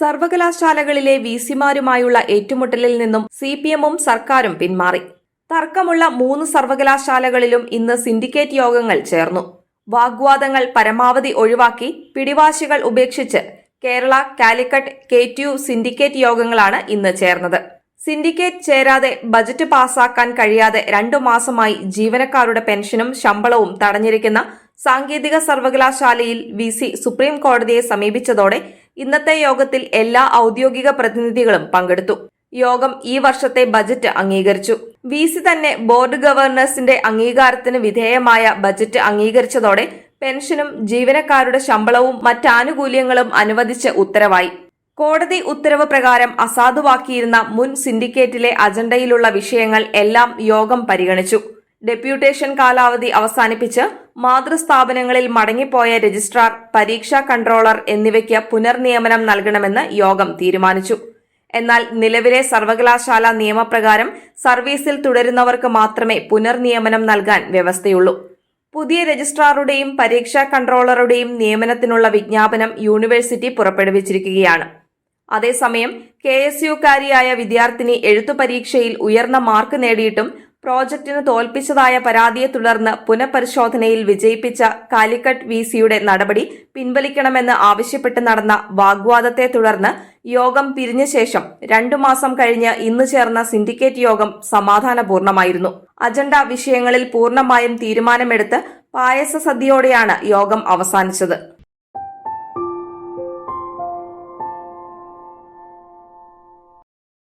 സർവകലാശാലകളിലെ വിസിമാരുമായുള്ള ഏറ്റുമുട്ടലിൽ നിന്നും C P എമ്മും സർക്കാരും പിന്മാറി. തർക്കമുള്ള മൂന്ന് സർവകലാശാലകളിലും ഇന്ന് സിൻഡിക്കേറ്റ് യോഗങ്ങൾ ചേർന്നു. വാഗ്വാദങ്ങൾ പരമാവധി ഒഴിവാക്കി പിടിവാശികൾ ഉപേക്ഷിച്ച് Kerala Calicut K T syndicate യോഗങ്ങളാണ് ഇന്ന് ചേർന്നത്. സിൻഡിക്കേറ്റ് ചേരാതെ ബജറ്റ് പാസാക്കാൻ കഴിയാതെ രണ്ടു മാസമായി ജീവനക്കാരുടെ പെൻഷനും ശമ്പളവും തടഞ്ഞിരിക്കുന്ന സാങ്കേതിക സർവകലാശാലയിൽ വി സി സുപ്രീം കോടതിയെ സമീപിച്ചതോടെ ഇന്നത്തെ യോഗത്തിൽ എല്ലാ ഔദ്യോഗിക പ്രതിനിധികളും പങ്കെടുത്തു. യോഗം ഈ വർഷത്തെ ബജറ്റ് അംഗീകരിച്ചു. വി സി തന്നെ ബോർഡ് ഗവർണേഴ്സിന്റെ അംഗീകാരത്തിന് വിധേയമായ ബജറ്റ് അംഗീകരിച്ചതോടെ പെൻഷനും ജീവനക്കാരുടെ ശമ്പളവും മറ്റാനുകൂല്യങ്ങളും അനുവദിച്ച് ഉത്തരവായി. കോടതി ഉത്തരവ് പ്രകാരം അസാധുവാക്കിയിരുന്ന മുൻ സിൻഡിക്കേറ്റിലെ അജണ്ടയിലുള്ള വിഷയങ്ങൾ എല്ലാം യോഗം പരിഗണിച്ചു. ഡെപ്യൂട്ടേഷൻ കാലാവധി അവസാനിപ്പിച്ച് മാതൃസ്ഥാപനങ്ങളിൽ മടങ്ങിപ്പോയ രജിസ്ട്രാർ പരീക്ഷാ കൺട്രോളർ എന്നിവയ്ക്ക് പുനർനിയമനം നൽകണമെന്ന് യോഗം തീരുമാനിച്ചു. എന്നാൽ നിലവിലെ സർവകലാശാല നിയമപ്രകാരം സർവീസിൽ തുടരുന്നവർക്ക് മാത്രമേ പുനർനിയമനം നൽകാൻ വ്യവസ്ഥയുള്ളൂ. പുതിയ രജിസ്ട്രാറുടെയും പരീക്ഷാ കൺട്രോളറുടെയും നിയമനത്തിനുള്ള വിജ്ഞാപനം യൂണിവേഴ്സിറ്റി പുറപ്പെടുവിച്ചിരിക്കുകയാണ്. അതേസമയം കെ എസ് യുക്കാരിയായ വിദ്യാർത്ഥിനി എഴുത്തു പരീക്ഷയിൽ ഉയർന്ന മാർക്ക് നേടിയിട്ടും പ്രോജക്ടിന് തോൽപ്പിച്ചതായ പരാതിയെ തുടർന്ന് പുനഃപരിശോധനയിൽ വിജയിപ്പിച്ച കാലിക്കറ്റ് വി സിയുടെ നടപടി പിൻവലിക്കണമെന്ന് ആവശ്യപ്പെട്ട് നടന്ന വാഗ്വാദത്തെ തുടർന്ന് യോഗം പിരിഞ്ഞ ശേഷം രണ്ടു മാസം കഴിഞ്ഞ് ഇന്ന് ചേർന്ന സിൻഡിക്കേറ്റ് യോഗം സമാധാനപൂർണമായിരുന്നു. അജണ്ട വിഷയങ്ങളിൽ പൂർണമായും തീരുമാനമെടുത്ത് പായസ സദ്യയോടെയാണ് യോഗം അവസാനിച്ചത്.